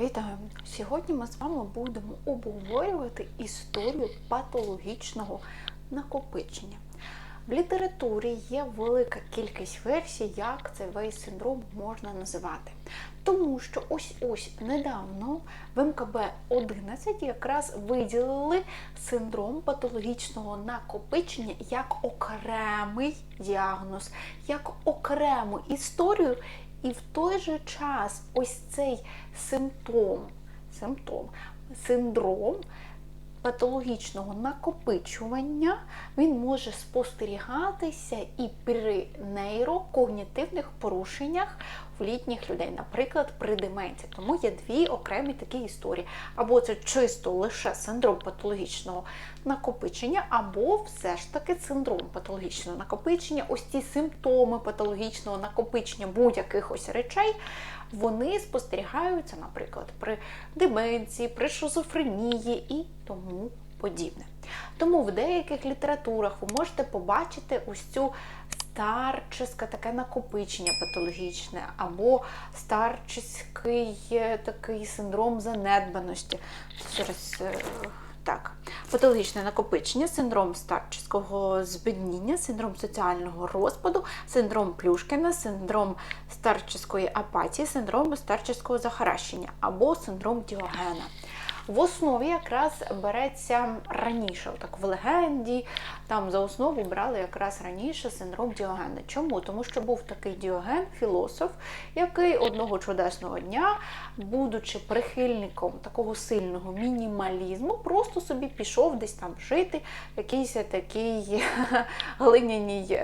Вітаю! Сьогодні ми з вами будемо обговорювати історію патологічного накопичення. В літературі є велика кількість версій, як цей весь синдром можна називати. Тому що ось ось недавно в МКБ 11 якраз виділили синдром патологічного накопичення як окремий діагноз, як окрему історію. І в той же час ось цей симптом, симптом, синдром патологічного накопичування він може спостерігатися і при нейрокогнітивних порушеннях в літніх людей, наприклад, при деменції. Тому є дві окремі такі історії. Або це чисто лише синдром патологічного накопичення, або все ж таки синдром патологічного накопичення, ось ці симптоми патологічного накопичення будь-яких речей. Вони спостерігаються, наприклад, при деменції, при шизофренії і тому подібне. Тому в деяких літературах ви можете побачити ось цю старческе таке накопичення патологічне, або старческий е, такий синдром занедбаності. Е, так, патологічне накопичення, синдром старческого збідніння, синдром соціального розпаду, синдром Плюшкіна, синдром старчеської апатії, синдром старчеського захаращення або синдром Діогена. В основі якраз береться раніше, так в легенді, там за основу брали якраз раніше синдром Діогена. Чому? Тому що був такий Діоген, філософ, який одного чудесного дня, будучи прихильником такого сильного мінімалізму, просто собі пішов десь там жити в якійсь такій глиняній.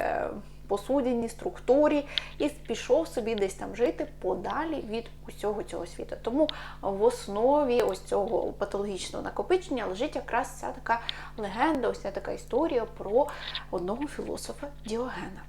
Е, структурі і пішов собі десь там жити подалі від усього цього світу. Тому в основі ось цього патологічного накопичення лежить якраз ця така легенда, ось ця така історія про одного філософа Діогена.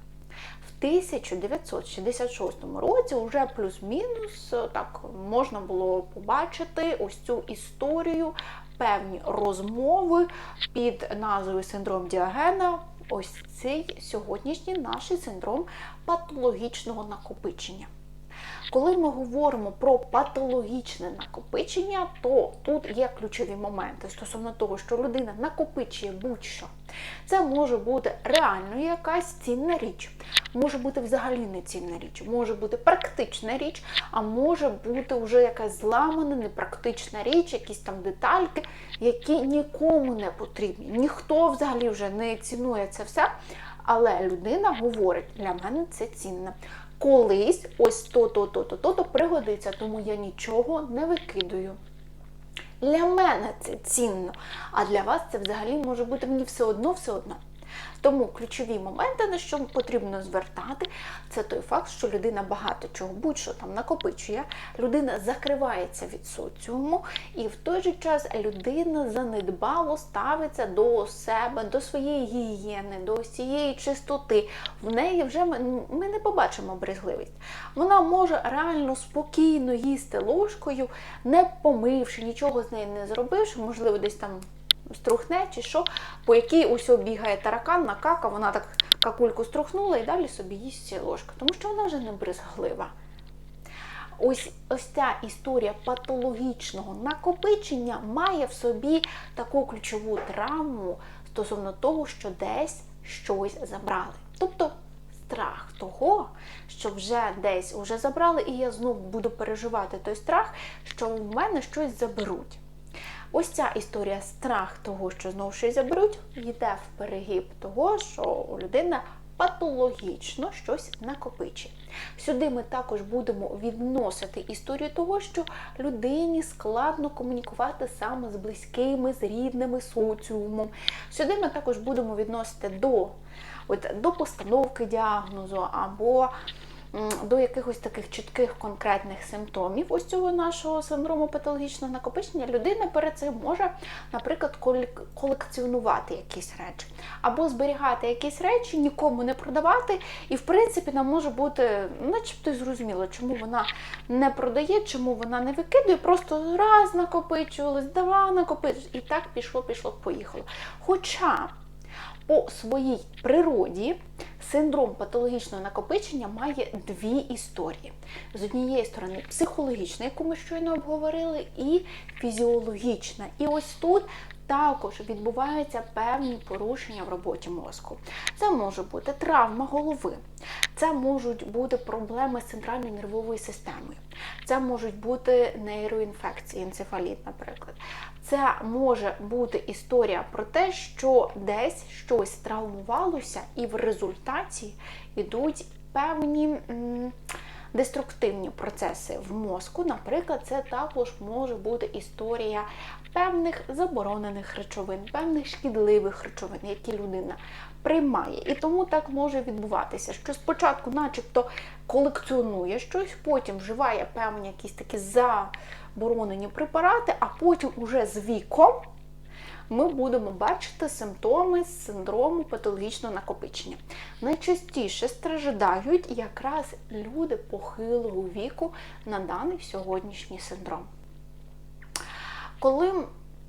В 1966 році вже плюс-мінус так можна було побачити ось цю історію, певні розмови під назвою Синдром Діогена. Ось цей сьогоднішній наш синдром патологічного накопичення. Коли ми говоримо про патологічне накопичення, то тут є ключові моменти стосовно того, що людина накопичує будь-що. Це може бути реально якась цінна річ, може бути взагалі не цінна річ, може бути практична річ, а може бути вже якась зламана, непрактична річ, якісь там детальки, які нікому не потрібні. Ніхто взагалі вже не цінує це все. Але людина говорить, для мене це цінно колись ось то-то, то-то, то-то пригодиться, тому я нічого не викидаю. Для мене це цінно, а для вас це взагалі може бути мені все одно, все одно. Тому ключові моменти, на що потрібно звертати, це той факт, що людина багато чого будь-що там накопичує, людина закривається від соціуму, і в той же час людина занедбало ставиться до себе, до своєї гігієни, до цієї чистоти. В неї вже ми, ми не побачимо брезгливість. Вона може реально спокійно їсти ложкою, не помивши, нічого з нею не зробивши, можливо, десь там струхне чи що, по якій усьо бігає таракан, накака, вона так какульку струхнула і далі собі їсть ці ложка, тому що вона вже не брезглива. Ось ось ця історія патологічного накопичення має в собі таку ключову травму стосовно того, що десь щось забрали. Тобто страх того, що вже десь вже забрали, і я знову буду переживати той страх, що в мене щось заберуть. Ось ця історія страх того, що знову щось заберуть, йде в перегиб того, що людина патологічно щось накопичує. Сюди ми також будемо відносити історію того, що людині складно комунікувати саме з близькими, з рідними, соціумом. Сюди ми також будемо відносити до, от, до постановки діагнозу або до якихось таких чітких конкретних симптомів ось цього нашого синдрому патологічного накопичення, людина перед цим може, наприклад, колекціонувати якісь речі, або зберігати якісь речі, нікому не продавати. І, в принципі, нам може бути, начебто, зрозуміло, чому вона не продає, чому вона не викидує, просто раз накопичувалась, два накопичувалась, і так пішло, пішло, поїхало. Хоча. По своїй природі синдром патологічного накопичення має дві історії: з однієї сторони, психологічна, яку ми щойно обговорили, і фізіологічна. І ось тут також відбуваються певні порушення в роботі мозку. Це може бути травма голови, це можуть бути проблеми з центральною нервовою системою, це можуть бути нейроінфекції, енцефаліт, наприклад. Це може бути історія про те, що десь щось травмувалося, і в результаті йдуть певні. Деструктивні процеси в мозку, наприклад, це також може бути історія певних заборонених речовин, певних шкідливих речовин, які людина приймає. І тому так може відбуватися, що спочатку, начебто, колекціонує щось, потім вживає певні якісь такі заборонені препарати, а потім уже з віком. Ми будемо бачити симптоми синдрому патологічного накопичення. Найчастіше страждають якраз люди похилого віку на даний сьогоднішній синдром. Коли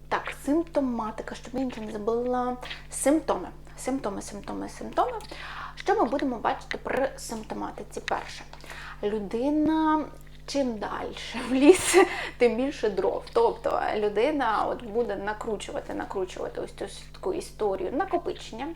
так, симптоматика, щоб я нічого не забула, симптоми. Симптоми, симптоми, симптоми. Що ми будемо бачити при симптоматиці? Перше, людина. Чим далі в ліс, тим більше дров. Тобто людина от буде накручувати, накручувати ось цю таку історію накопичення,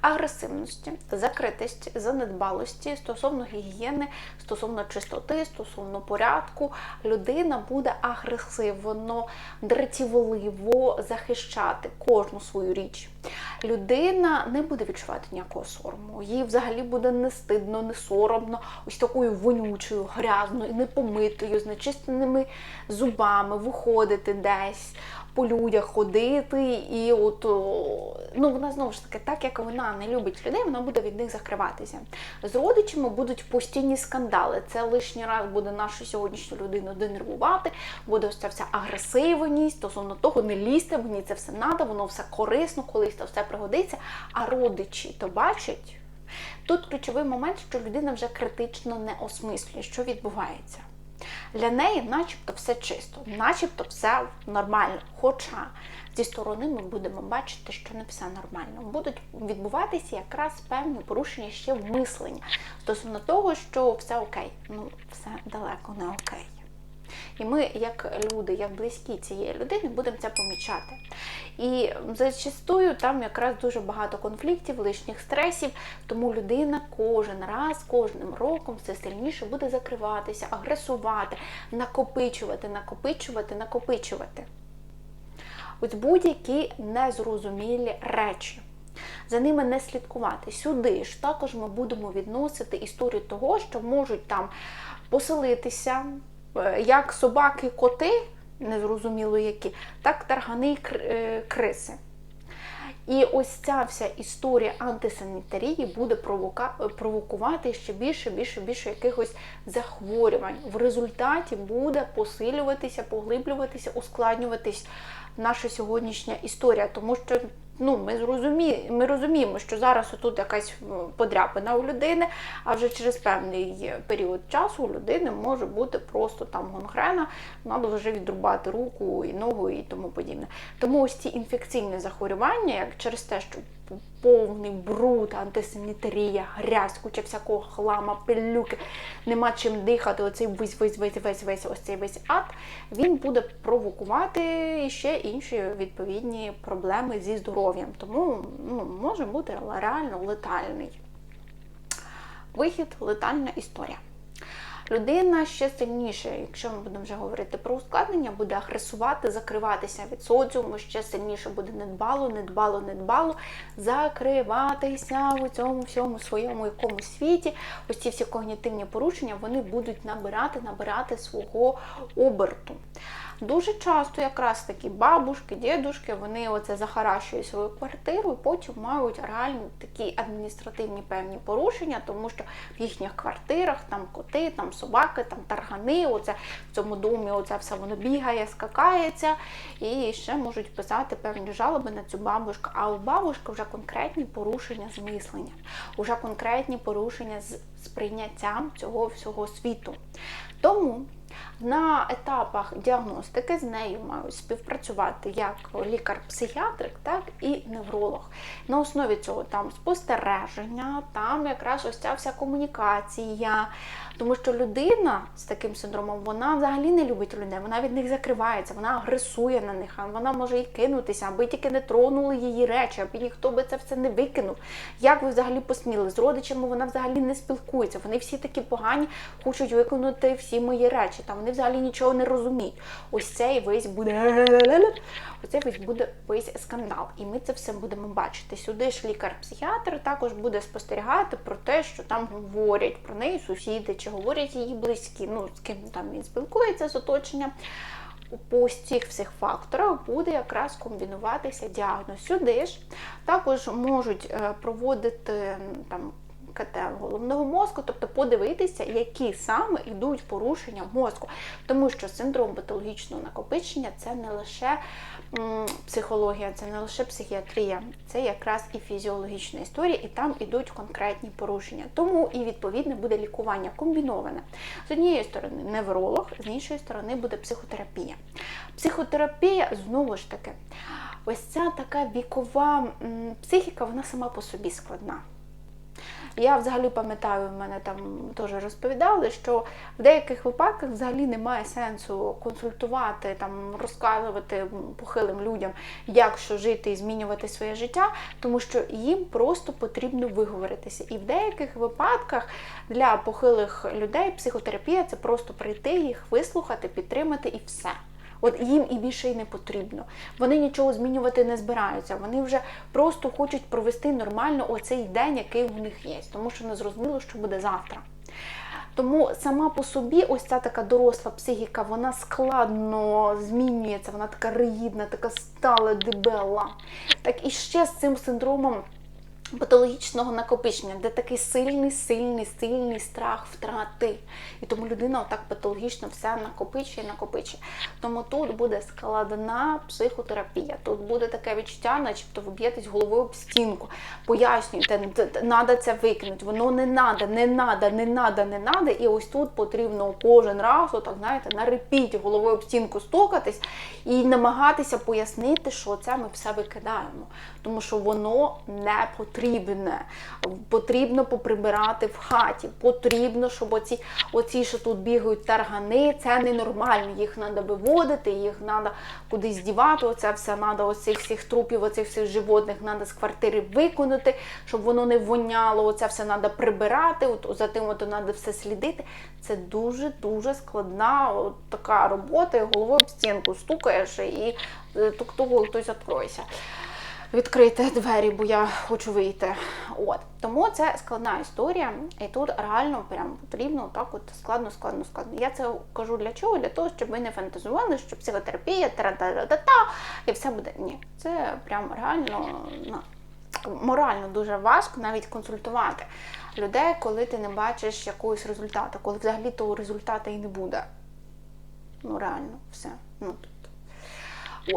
агресивності, закритості, занедбалості стосовно гігієни, стосовно чистоти, стосовно порядку. Людина буде агресивно, дратівливо захищати кожну свою річ. Людина не буде відчувати ніякого сорому. Їй взагалі буде не стидно, не соромно, ось такою вонючою, грязною, непомитою, з нечистеними зубами, виходити десь по людях ходити, і от ну вона знову ж таки, так як вона не любить людей, вона буде від них закриватися. З родичами будуть постійні скандали. Це лишній раз буде нашу сьогоднішню людину денервувати, буде ось ця вся агресивність стосовно того, не лізьте, мені це все треба, воно все корисно, колись то все пригодиться. А родичі то бачать. Тут ключовий момент, що людина вже критично не осмислює, що відбувається. Для неї, начебто, все чисто, начебто все нормально. Хоча зі сторони ми будемо бачити, що не все нормально. Будуть відбуватися якраз певні порушення ще в мисленні стосовно того, що все окей. Ну, все далеко не окей. І ми, як люди, як близькі цієї людини, будемо це помічати. І зачастую там якраз дуже багато конфліктів, лишніх стресів, тому людина кожен раз, кожним роком все сильніше буде закриватися, агресувати, накопичувати, накопичувати, накопичувати. Ось будь-які незрозумілі речі. За ними не слідкувати. Сюди ж також ми будемо відносити історію того, що можуть там поселитися як собаки, коти, незрозуміло які, так таргани е, криси. І ось ця вся історія антисанітарії буде провокувати ще більше, більше, більше якихось захворювань. В результаті буде посилюватися, поглиблюватися, ускладнюватись наша сьогоднішня історія, тому що ну, ми, зрозумі... ми розуміємо, що зараз тут якась е, подряпина у людини, а вже через певний період часу у людини може бути просто там гонгрена, треба вже відрубати руку і ногу і тому подібне. Тому ось ці інфекційні захворювання, як через те, що повний бруд, антисанітарія, грязь, куча всякого хлама, пилюки, нема чим дихати, оцей весь весь весь весь весь ось цей весь ад, він буде провокувати ще інші відповідні проблеми зі здоров'ям. Тому ну, може бути реально летальний. Вихід летальна історія. Людина ще сильніше, якщо ми будемо вже говорити про ускладнення, буде агресувати, закриватися від соціуму, ще сильніше буде недбало, недбало, недбало, закриватися у цьому всьому своєму якомусь світі. Ось ці всі когнітивні порушення вони будуть набирати, набирати свого оберту. Дуже часто якраз такі бабушки, дідушки, вони оце захаращують свою квартиру і потім мають реально такі адміністративні певні порушення, тому що в їхніх квартирах там коти, там собаки, там таргани, оце в цьому домі оце все воно бігає, скакається, і ще можуть писати певні жалоби на цю бабушку. А у бабушки вже конкретні порушення з мисленням, вже конкретні порушення з сприйняттям цього всього світу. Тому На етапах діагностики з нею мають співпрацювати як лікар-психіатрик, так і невролог. На основі цього там спостереження, там якраз ось ця вся комунікація. Тому що людина з таким синдромом вона взагалі не любить людей, вона від них закривається, вона агресує на них, а вона може і кинутися, аби тільки не тронули її речі, аби ніхто би це все не викинув. Як ви взагалі посміли? З родичами вона взагалі не спілкується. Вони всі такі погані, хочуть виконати всі мої речі. Там вони взагалі нічого не розуміють. Ось цей весь буде оцей весь буде весь скандал. І ми це все будемо бачити. Сюди ж лікар-психіатр також буде спостерігати про те, що там говорять про неї сусіди, чи говорять її близькі, ну з ким там він спілкується з оточенням. По цих всіх факторах буде якраз комбінуватися діагноз. Сюди ж також можуть е, проводити там КТ головного мозку, тобто подивитися, які саме йдуть порушення мозку. Тому що синдром патологічного накопичення це не лише психологія, це не лише психіатрія, це якраз і фізіологічна історія, і там ідуть конкретні порушення. Тому і відповідне буде лікування комбіноване. З однієї сторони невролог, з іншої сторони буде психотерапія. Психотерапія знову ж таки, ось ця така вікова психіка, вона сама по собі складна. Я взагалі пам'ятаю, в мене там теж розповідали, що в деяких випадках взагалі немає сенсу консультувати, там розказувати похилим людям, як що жити і змінювати своє життя, тому що їм просто потрібно виговоритися. І в деяких випадках для похилих людей психотерапія це просто прийти їх, вислухати, підтримати і все. От їм і більше й не потрібно. Вони нічого змінювати не збираються. Вони вже просто хочуть провести нормально оцей день, який у них є, тому що не зрозуміло, що буде завтра. Тому сама по собі ось ця така доросла психіка, вона складно змінюється, вона така ригідна, така стала дебела. Так і ще з цим синдромом патологічного накопичення, де такий сильний, сильний, сильний страх втрати. І тому людина отак патологічно все накопичує, накопичує. Тому тут буде складна психотерапія. Тут буде таке відчуття, начебто ви б'єтесь головою об стінку. Пояснюєте, треба це викинути, воно не треба, не треба, не треба, не треба. І ось тут потрібно кожен раз, отак, знаєте, на репіті головою об стінку стукатись і намагатися пояснити, що це ми все викидаємо. Тому що воно не потрібне. Потрібно поприбирати в хаті. Потрібно, щоб оці, оці що тут бігають таргани, це ненормально. Їх треба виводити, їх треба кудись дівати. Оце все треба оцих всіх трупів, оцих всіх животних треба з квартири виконати, щоб воно не воняло. Оце все треба прибирати. От за тим от треба все слідити. Це дуже дуже складна от така робота. Головою об стінку стукаєш і е, тук-тук, хтось відкроється відкрити двері, бо я хочу вийти. От тому це складна історія, і тут реально прям потрібно так, от складно, складно, складно. Я це кажу для чого? Для того, щоб ви не фантазували, що психотерапія та-та-та-та, і все буде. Ні, це прям реально ну, морально дуже важко навіть консультувати людей, коли ти не бачиш якогось результату, коли взагалі того результату і не буде. Ну реально, все. Ну тобто.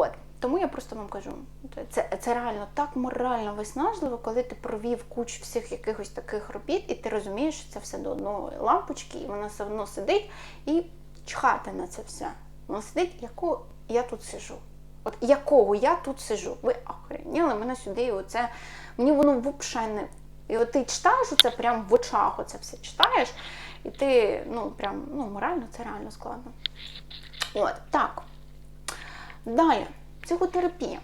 От. Тому я просто вам кажу, це, це реально так морально виснажливо, коли ти провів кучу всіх якихось таких робіт, і ти розумієш, що це все до одної лампочки, і вона все одно сидить і чхати на це все. Вона сидить, якого я тут сижу. От якого я тут сижу? Ви охреніли мене сюди, і оце мені воно взагалі не. І от ти читаєш оце прямо в очах, оце все читаєш, і ти ну прям ну морально це реально складно. От так. Далі. Психотерапія.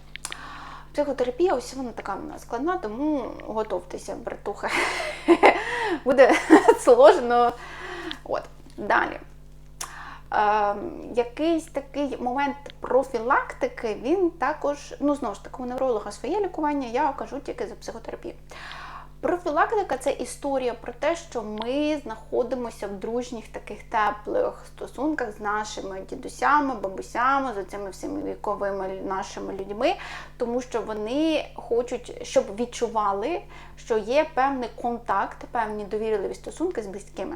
Психотерапія, ось вона така складна, тому готовтеся, братуха. Буде сложно. От, далі. Е, якийсь такий момент профілактики, він також, ну, знову ж таки, у невролога своє лікування, я кажу тільки за психотерапію. Профілактика це історія про те, що ми знаходимося в дружніх таких теплих стосунках з нашими дідусями, бабусями, з цими всіми віковими нашими людьми, тому що вони хочуть, щоб відчували, що є певний контакт, певні довірливі стосунки з близькими.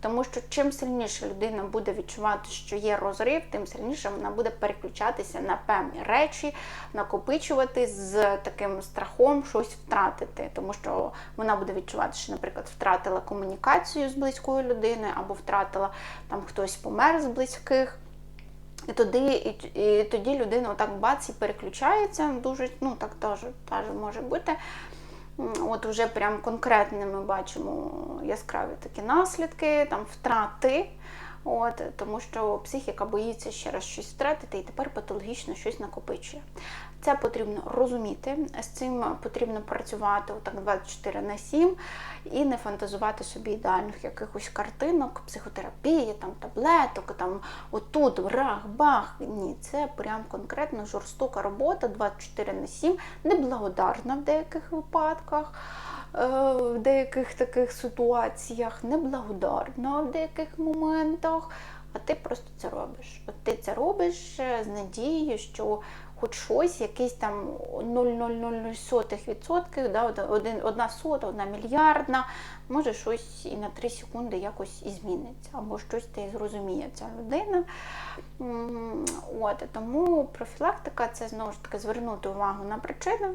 Тому що чим сильніше людина буде відчувати, що є розрив, тим сильніше вона буде переключатися на певні речі, накопичувати з таким страхом щось втратити. Тому що вона буде відчувати, що, наприклад, втратила комунікацію з близькою людиною, або втратила там хтось помер з близьких. І тоді, і, і тоді людина отак бац і переключається. Дуже, ну так теж, теж може бути. От уже прям конкретно ми бачимо яскраві такі наслідки, там втрати. От, тому що психіка боїться ще раз щось втратити і тепер патологічно щось накопичує. Це потрібно розуміти, з цим потрібно працювати отак 24 на 7 і не фантазувати собі ідеальних якихось картинок, психотерапії, там таблеток, там отут, рах, бах. Ні, це прям конкретно жорстока робота 24 на 7, неблагодарна в деяких випадках. е, В деяких таких ситуаціях неблагодарна в деяких моментах, а ти просто це робиш. От ти це робиш е, з надією, що хоч щось, якийсь там 0,000%, да, один, одна сота, одна мільярдна, може щось і на 3 секунди якось і зміниться, або щось ти зрозуміє ця людина. От, тому профілактика це знову ж таки звернути увагу на причини.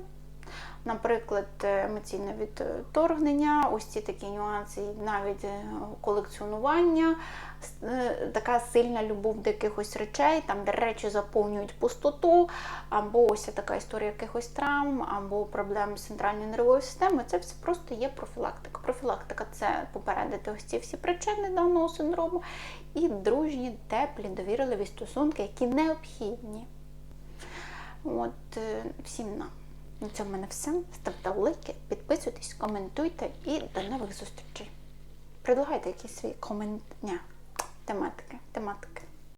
Наприклад, емоційне відторгнення, ось ці такі нюанси, навіть е, колекціонування, така сильна любов до якихось речей, там, де речі заповнюють пустоту, або ось така історія якихось травм, або проблем з центральною нервовою системою. Це все просто є профілактика. Профілактика це попередити ось ці всі причини даного синдрому і дружні, теплі, довірливі стосунки, які необхідні. От е, всім нам. На цьому в мене все. Ставте лайки, підписуйтесь, коментуйте і до нових зустрічей. Предлагайте якісь свої комент... Ні, тематики. тематики.